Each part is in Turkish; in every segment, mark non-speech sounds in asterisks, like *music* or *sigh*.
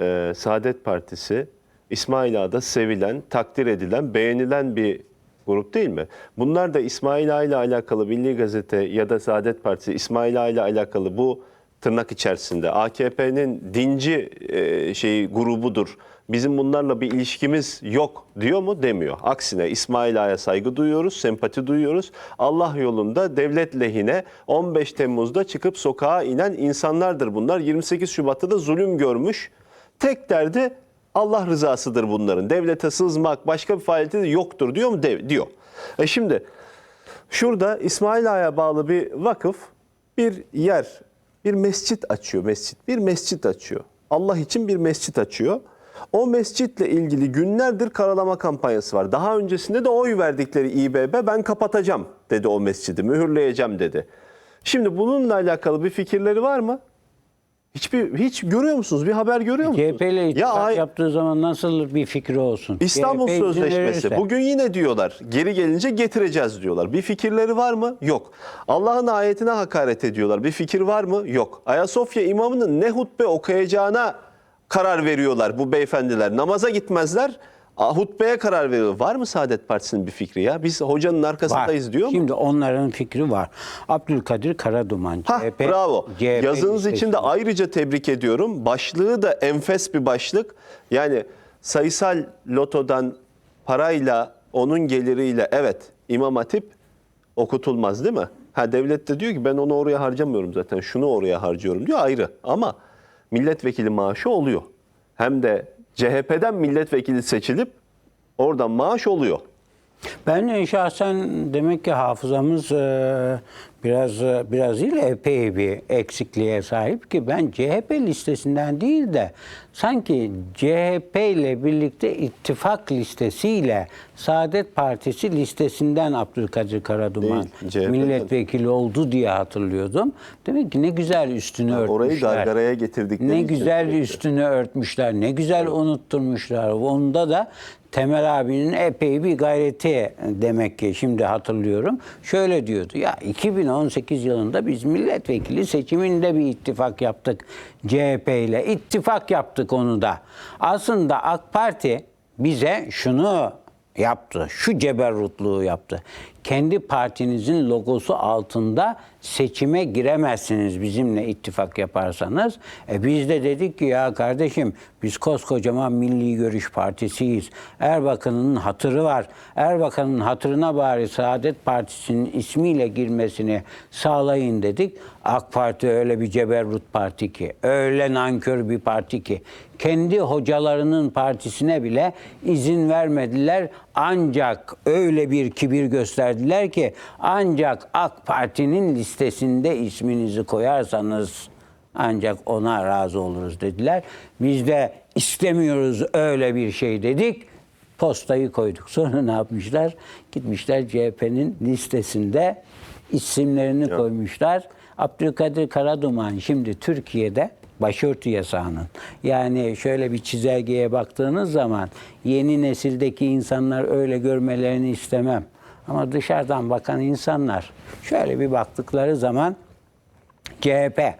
e, Saadet Partisi İsmail Ağa'da sevilen, takdir edilen, beğenilen bir grup değil mi? Bunlar da İsmail Ağa ile alakalı Milli Gazete ya da Saadet Partisi İsmail Ağa ile alakalı bu tırnak içerisinde AKP'nin dinci e, şeyi grubudur. Bizim bunlarla bir ilişkimiz yok diyor mu? Demiyor. Aksine İsmail Ağa'ya saygı duyuyoruz, sempati duyuyoruz. Allah yolunda devlet lehine 15 Temmuz'da çıkıp sokağa inen insanlardır bunlar. 28 Şubat'ta da zulüm görmüş. Tek derdi Allah rızasıdır bunların. Devlete sızmak, başka bir faaliyeti de yoktur diyor mu? De- diyor. E şimdi şurada İsmail Ağa'ya bağlı bir vakıf bir yer, bir mescit açıyor. Mescit, bir mescit açıyor. Allah için bir mescit açıyor. O mescitle ilgili günlerdir karalama kampanyası var. Daha öncesinde de oy verdikleri İBB ben kapatacağım dedi o mescidi, mühürleyeceğim dedi. Şimdi bununla alakalı bir fikirleri var mı? Hiçbir hiç görüyor musunuz? Bir haber görüyor musunuz? CHP ile ittifak ay- yaptığı zaman nasıl bir fikri olsun? İstanbul CHP Sözleşmesi. verirse. Bugün yine diyorlar. Geri gelince getireceğiz diyorlar. Bir fikirleri var mı? Yok. Allah'ın ayetine hakaret ediyorlar. Bir fikir var mı? Yok. Ayasofya imamının ne hutbe okuyacağına karar veriyorlar bu beyefendiler. Namaza gitmezler. Hutbeye karar veriyor. Var mı Saadet Partisi'nin bir fikri ya? Biz hocanın Var. arkasındayız diyor mu? Şimdi onların fikri var. Abdülkadir Karaduman. Hah, CHP, bravo. CHP Yazınız için de ayrıca tebrik ediyorum. Başlığı da enfes bir başlık. Yani sayısal lotodan parayla onun geliriyle evet İmam Hatip okutulmaz değil mi? Ha devlet de diyor ki ben onu oraya harcamıyorum zaten. Şunu oraya harcıyorum diyor ayrı. Ama milletvekili maaşı oluyor. Hem de CHP'den milletvekili seçilip oradan maaş oluyor. Ben şahsen demek ki hafızamız e, biraz e, biraz değil epey bir eksikliğe sahip ki ben CHP listesinden değil de sanki CHP ile birlikte ittifak listesiyle Saadet Partisi listesinden Abdülkadir Karaduman Değil, milletvekili oldu diye hatırlıyordum. Demek ki ne güzel üstünü örtmüşler. Orayı gargaraya getirdikleri Ne güzel sürekli. üstünü örtmüşler, ne güzel unutturmuşlar. Onda da Temel abinin epey bir gayreti demek ki şimdi hatırlıyorum. Şöyle diyordu ya 2018 yılında biz milletvekili seçiminde bir ittifak yaptık CHP ile. ittifak yaptık onu da. Aslında AK Parti bize şunu yaptı. Şu ceberrutluğu yaptı. Kendi partinizin logosu altında seçime giremezsiniz bizimle ittifak yaparsanız. E biz de dedik ki ya kardeşim biz koskocaman Milli Görüş Partisiyiz. Erbakan'ın hatırı var. Erbakan'ın hatırına bari Saadet Partisi'nin ismiyle girmesini sağlayın dedik. AK Parti öyle bir ceberrut parti ki, öyle nankör bir parti ki kendi hocalarının partisine bile izin vermediler. Ancak öyle bir kibir gösterdiler ki ancak AK Parti'nin listesinde isminizi koyarsanız ancak ona razı oluruz dediler. Biz de istemiyoruz öyle bir şey dedik. Postayı koyduk. *laughs* Sonra ne yapmışlar? Gitmişler CHP'nin listesinde isimlerini koymuşlar. Abdülkadir Karaduman şimdi Türkiye'de başörtü yasağının yani şöyle bir çizelgeye baktığınız zaman yeni nesildeki insanlar öyle görmelerini istemem. Ama dışarıdan bakan insanlar şöyle bir baktıkları zaman CHP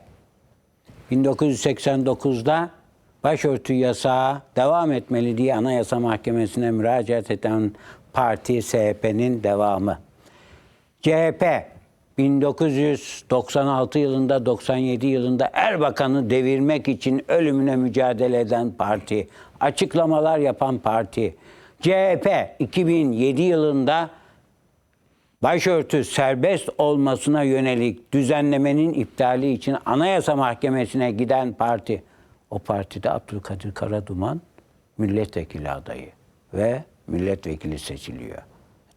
1989'da başörtü yasağı devam etmeli diye Anayasa Mahkemesi'ne müracaat eden parti SHP'nin devamı. CHP 1996 yılında 97 yılında Erbakan'ı devirmek için ölümüne mücadele eden parti, açıklamalar yapan parti. CHP 2007 yılında başörtü serbest olmasına yönelik düzenlemenin iptali için Anayasa Mahkemesi'ne giden parti. O partide Abdülkadir Karaduman milletvekili adayı ve milletvekili seçiliyor.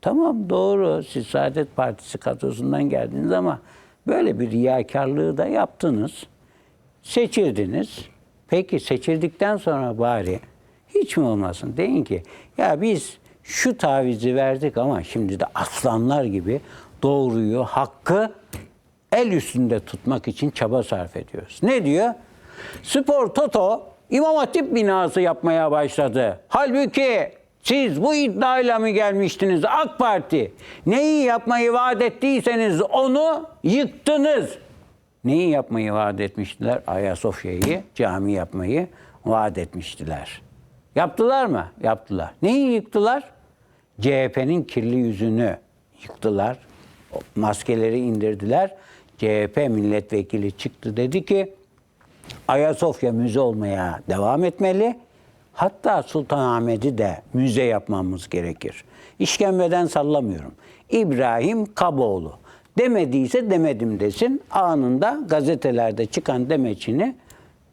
Tamam doğru siz Saadet Partisi kadrosundan geldiniz ama böyle bir riyakarlığı da yaptınız. Seçildiniz. Peki seçildikten sonra bari hiç mi olmasın deyin ki ya biz şu tavizi verdik ama şimdi de aslanlar gibi doğruyu, hakkı el üstünde tutmak için çaba sarf ediyoruz. Ne diyor? Spor Toto İmam Hatip binası yapmaya başladı. Halbuki siz bu iddiayla mı gelmiştiniz AK Parti? Neyi yapmayı vaat ettiyseniz onu yıktınız. Neyi yapmayı vaat etmiştiler? Ayasofya'yı, cami yapmayı. vaat etmiştiler. Yaptılar mı? Yaptılar. Neyi yıktılar? CHP'nin kirli yüzünü yıktılar. Maskeleri indirdiler. CHP milletvekili çıktı dedi ki Ayasofya müze olmaya devam etmeli. Hatta Sultanahmet'i de müze yapmamız gerekir. İşkembeden sallamıyorum. İbrahim Kaboğlu demediyse demedim desin. Anında gazetelerde çıkan demeçini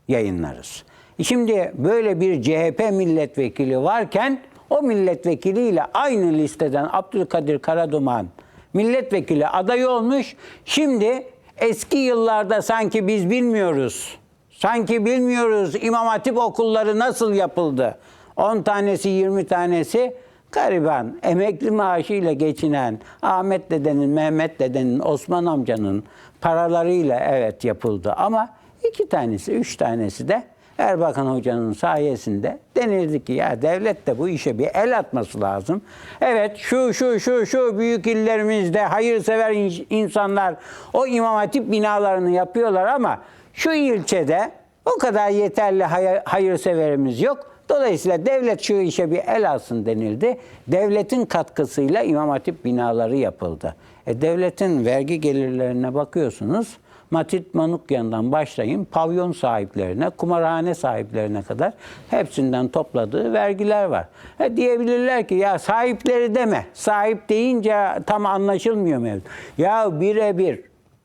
yayınlarız. Şimdi böyle bir CHP milletvekili varken o milletvekiliyle aynı listeden Abdülkadir Karaduman milletvekili adayı olmuş. Şimdi eski yıllarda sanki biz bilmiyoruz. Sanki bilmiyoruz İmam Hatip okulları nasıl yapıldı. 10 tanesi 20 tanesi gariban emekli maaşıyla geçinen Ahmet dedenin, Mehmet dedenin, Osman amcanın paralarıyla evet yapıldı. Ama iki tanesi, üç tanesi de Erbakan Hoca'nın sayesinde denildi ki ya devlet de bu işe bir el atması lazım. Evet şu şu şu şu büyük illerimizde hayırsever in- insanlar o İmam Hatip binalarını yapıyorlar ama şu ilçede o kadar yeterli hay- hayırseverimiz yok. Dolayısıyla devlet şu işe bir el alsın denildi. Devletin katkısıyla İmam Hatip binaları yapıldı. E, devletin vergi gelirlerine bakıyorsunuz. Matit Manukyan'dan başlayın pavyon sahiplerine, kumarhane sahiplerine kadar hepsinden topladığı vergiler var. E diyebilirler ki ya sahipleri deme. Sahip deyince tam anlaşılmıyor mevzu. Ya birebir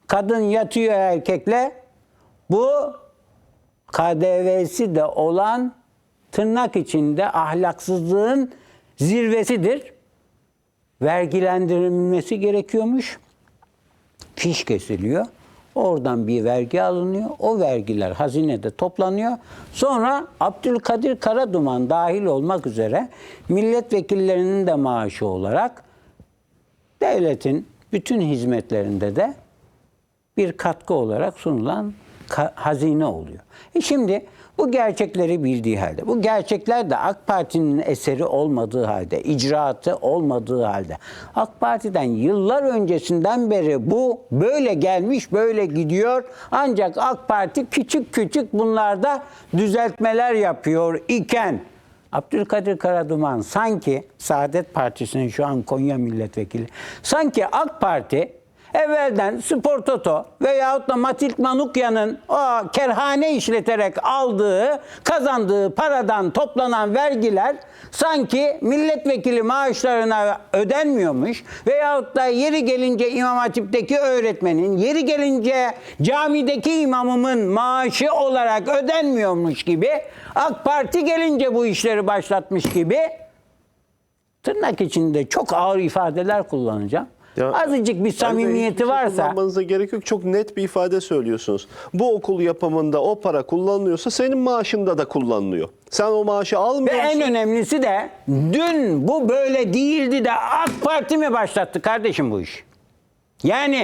kadın yatıyor erkekle bu KDV'si de olan tırnak içinde ahlaksızlığın zirvesidir. Vergilendirilmesi gerekiyormuş. Fiş kesiliyor. Oradan bir vergi alınıyor. O vergiler hazinede toplanıyor. Sonra Abdülkadir Karaduman dahil olmak üzere milletvekillerinin de maaşı olarak devletin bütün hizmetlerinde de bir katkı olarak sunulan hazine oluyor. E şimdi bu gerçekleri bildiği halde, bu gerçekler de AK Parti'nin eseri olmadığı halde, icraatı olmadığı halde, AK Parti'den yıllar öncesinden beri bu böyle gelmiş, böyle gidiyor. Ancak AK Parti küçük küçük bunlarda düzeltmeler yapıyor iken, Abdülkadir Karaduman sanki Saadet Partisi'nin şu an Konya milletvekili sanki AK Parti evvelden Spor Toto veyahut da Matilk Manukya'nın o kerhane işleterek aldığı, kazandığı paradan toplanan vergiler sanki milletvekili maaşlarına ödenmiyormuş veyahut da yeri gelince İmam Hatip'teki öğretmenin, yeri gelince camideki imamımın maaşı olarak ödenmiyormuş gibi AK Parti gelince bu işleri başlatmış gibi tırnak içinde çok ağır ifadeler kullanacağım. Ya, Azıcık bir Bey, samimiyeti şey varsa Kullanmanıza gerek yok. Çok net bir ifade söylüyorsunuz. Bu okul yapımında o para kullanılıyorsa senin maaşında da kullanılıyor. Sen o maaşı ve almıyorsun. en önemlisi de dün bu böyle değildi de AK Parti mi başlattı kardeşim bu iş? Yani